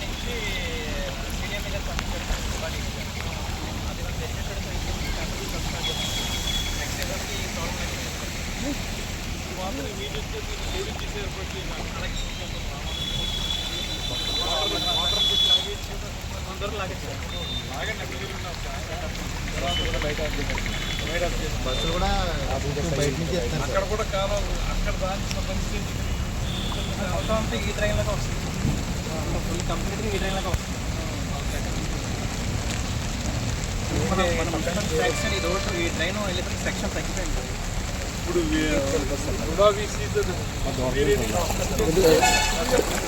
చూడడానికి మీడియం మీద పంపించారు దుబాయ్ అది మనం తెచ్చేసరికి నెక్స్ట్ ఎవరికి ప్రాబ్లం అందరూ లాగేస్తారు బస్సులు కూడా బయట నుంచి వస్తారు అక్కడ కూడా కాలం అక్కడ దానికి సంబంధించి. మొత్తం ఈ ట్రైన్లోకి వస్తుంది. ఫుల్ కంప్లీట్గా ఈ సెక్షన్ రోడ్డు ఈ ట్రైన్ వెళ్ళేసరికి సెక్షన్ తగ్గిపోయింది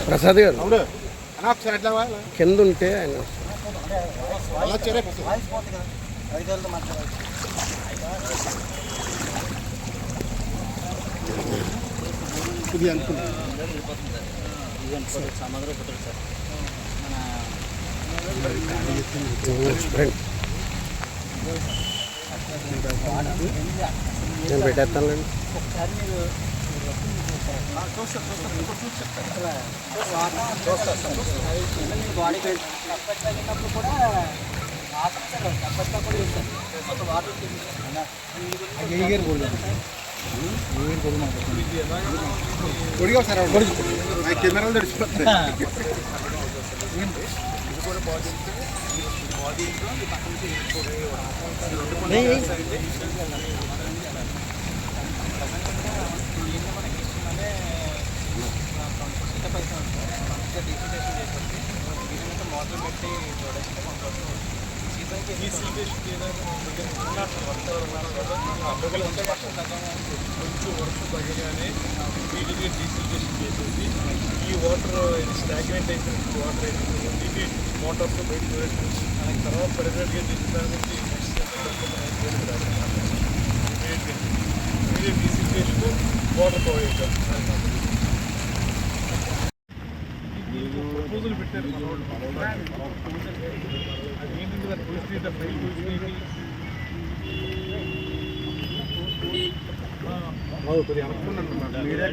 ప్రసాద్ గారు? కింద ఉంటే ఆయన వచ్చారే సమాధానం సార్. నేను పెట్టేస్తానులేండి ఒకసారి మీరు చూస్తారు చూస్తారు ఇంకో చూసి చెప్తారు చూస్తారు బాడీ కూడా మొత్తం వాటర్ ఏగేరు గోల్డ్ కెమెరాలు తెడిచిపోతాయి కొంచెం వర్షం తగ్గగానే ఇమీడియట్గా డీసిల్టేషన్ చేసేసి ఈ వాటర్ స్టాగ్నెంట్ అయిపోయిన వాటర్ అయిపోయింది ఇది మోటార్స్ బయట మనకి తర్వాత పర్మనెంట్గా దీని దాని immediate desiltation water provide proposal పెట్టారు మన వాళ్ళు. అది ఏంటంటే దాని పరిస్థితి ఫైల్ పరిస్థితి కొద్దిగా అనుకున్నాను మీరే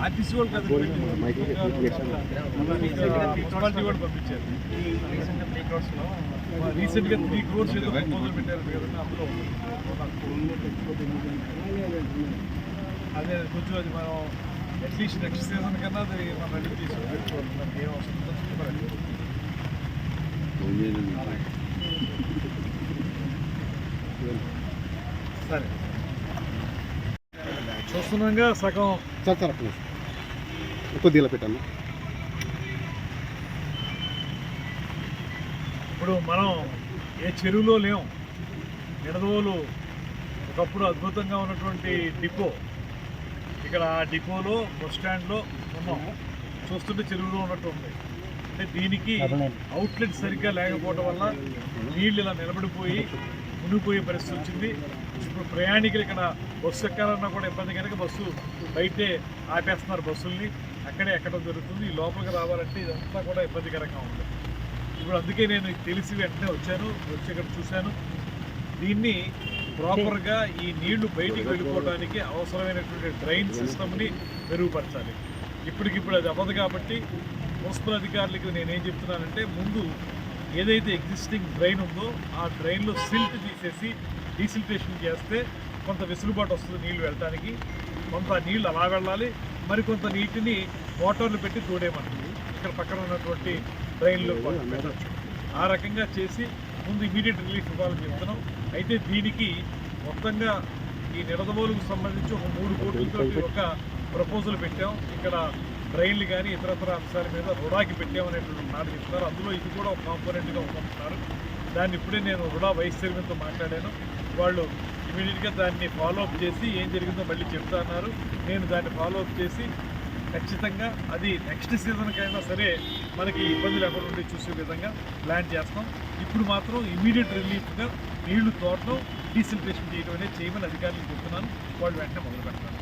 ఆర్టీసీ వాళ్ళు కదా మున్సిపాలిటీ కూడా పంపించారు. రీసెంట్గా త్రీ క్రోర్స్ ఏదో ప్రపోజల్ పెట్టారు కదండి అందులో అదే కొంచెం అది మనం అట్లీస్ట్ నెక్స్ట్ సీజన్ కన్నా అది మనం రెడీ చేసి పెట్టుకోవాలి మనకి ఏం వస్తుందో. సరే. చూస్తున్నాగా సగం. అక్కడ కొద్దిగా పెట్టాను ఇప్పుడు మనం ఏ చెరువులో లేం నిడదవోలు ఒకప్పుడు అద్భుతంగా ఉన్నటువంటి డిపో. ఇక్కడ ఆ డిపోలో బస్ స్టాండ్లో ఉన్నాం. చూస్తుంటే చెరువులో ఉన్నట్టు ఉంది. అంటే దీనికి అవుట్లెట్ సరిగ్గా లేకపోవడం వల్ల నీళ్ళు ఇలా నిలబడిపోయి మునిగిపోయే పరిస్థితి వచ్చింది. ఇప్పుడు ప్రయాణికులు ఇక్కడ బస్సు ఎక్కాలన్నా కూడా ఇబ్బంది కనుక బస్సు బయటే ఆపేస్తున్నారు బస్సుల్ని. అక్కడే ఎక్కడం జరుగుతుంది. ఈ లోపలికి రావాలంటే ఇదంతా కూడా ఇబ్బందికరంగా ఉంది. ఇప్పుడు అందుకే నేను తెలిసి వెంటనే వచ్చాను. వచ్చి ఇక్కడ చూశాను. దీన్ని ప్రాపర్గా ఈ నీళ్ళు బయటికి వెళ్ళిపోవడానికి అవసరమైనటువంటి డ్రైన్ సిస్టమ్ని మెరుగుపరచాలి. ఇప్పటికిప్పుడు అది అవ్వదు కాబట్టి మున్సిపల్ అధికారులకి నేనేం చెప్తున్నానంటే ముందు ఏదైతే ఎగ్జిస్టింగ్ డ్రైన్ ఉందో ఆ డ్రైన్లో సిల్ట్ తీసేసి డీసిల్టేషన్ చేస్తే కొంత వెసులుబాటు వస్తుంది నీళ్ళు వెళ్ళడానికి కొంత నీళ్ళు అలా వెళ్ళాలి. మరి కొంత నీటిని మోటార్లు పెట్టి తోడేమంటుంది ఇక్కడ పక్కన ఉన్నటువంటి డ్రైన్లో పెట్టచ్చు. ఆ రకంగా చేసి ముందు ఇమీడియట్ రిలీఫ్ ఇవ్వాలని చెప్తున్నాం. అయితే దీనికి మొత్తంగా ఈ నిడదవోలుకు సంబంధించి ఒక మూడు కోట్లతో ఒక ప్రపోజల్ పెట్టాం. ఇక్కడ డ్రైన్లు కానీ ఇతరతర అంశాల మీద రుణాకి పెట్టామనేటువంటి మాట చెప్తున్నారు. అందులో ఇది కూడా ఒక కాంపోనెంట్గా ఉంటున్నారు దాన్ని ఇప్పుడే నేను రుణా వైస్ చైర్మన్తో మాట్లాడాను. వాళ్ళు ఇమీడియట్గా దాన్ని ఫాలోఅప్ చేసి ఏం జరిగిందో మళ్ళీ చెప్తా అన్నారు. నేను దాన్ని ఫాలోఅప్ చేసి ఖచ్చితంగా అది నెక్స్ట్ సీజన్కైనా సరే మనకి ఇబ్బంది లేకుండా ఉండే చూసే విధంగా ప్లాన్ చేస్తాం. ఇప్పుడు మాత్రం ఇమీడియట్ రిలీఫ్గా నీళ్ళు తోటలో డీసిల్టేషన్ చేయడం అనేది చేయమని అధికారులకు చెప్తున్నాను. వాళ్ళు వెంటనే మొదలు పెడతారు.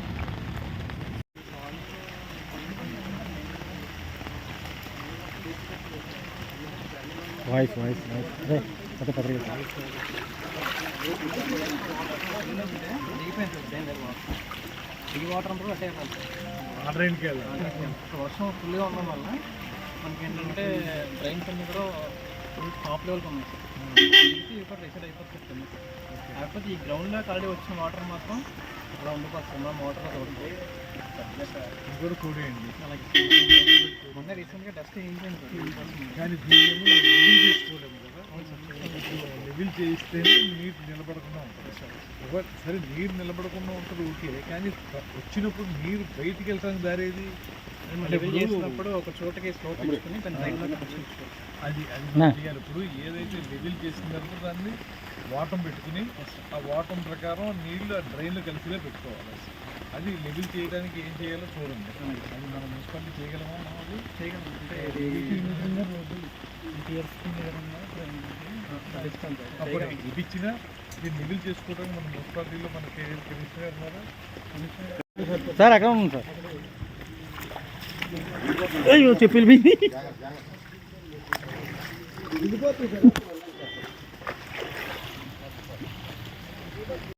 వాయిస్ వాయిస్ వాయిస్ అదే పర్లేదు ఈ వాటర్ అంతా అటే వర్షం ఫుల్గా ఉండడం వల్ల మనకి ఏంటంటే డ్రైన్స్ అన్ని కూడా ఫుల్ టాప్ లెవెల్కి ఉన్నాయి. సార్ ఇప్పుడు రిసెట్ అయిపోతుంది కాకపోతే ఈ గ్రౌండ్లో ఆల్రెడీ వచ్చిన వాటర్ మాత్రం అలా ఉండిపోతుంది మా మోటార్ తోడుతుంది ఇది కూడా కూడేయండి. అలాగే. మొన్న రీసెంట్గా డస్ట్ ఏంటంటే కానీ దీన్ని లెవెల్ చేసుకోలేము కదా లెవెల్ చేయిస్తేనే నీరు నిలబడకుండా ఉంటుంది ఒకవేళ సరే నీరు నిలబడకుండా ఉంటుంది ఓకే కానీ వచ్చినప్పుడు నీరు బయటికి వెళ్ళడానికి దారి ఏది అంటే లెవెల్ ఇప్పుడు చేసినప్పుడు ఒక చోటకి రైల్లో కనెక్షన్ అది అది చేయాలి ఇప్పుడు ఏదైతే లెవెల్ చేసిన తర్వాత దాన్ని వాటం పెట్టుకుని ఆ వాటం ప్రకారం నీళ్ళు ఆ డ్రైన్లో కలిసిగా పెట్టుకోవాలి అది లెవెల్ చేయడానికి ఏం చేయాలో చూడండి అది మనం మున్సిపాలిటీ చేయగలమా మనం అది చేయగలం అంటే అప్పుడు ఇది ఇచ్చినా దీన్ని లెవెల్ చేసుకోవడానికి మన మున్సిపాలిటీలో మన కమిషనర్ ద్వారా సార్ అక్కడ ఉంది సార్. అయ్యో చెప్పి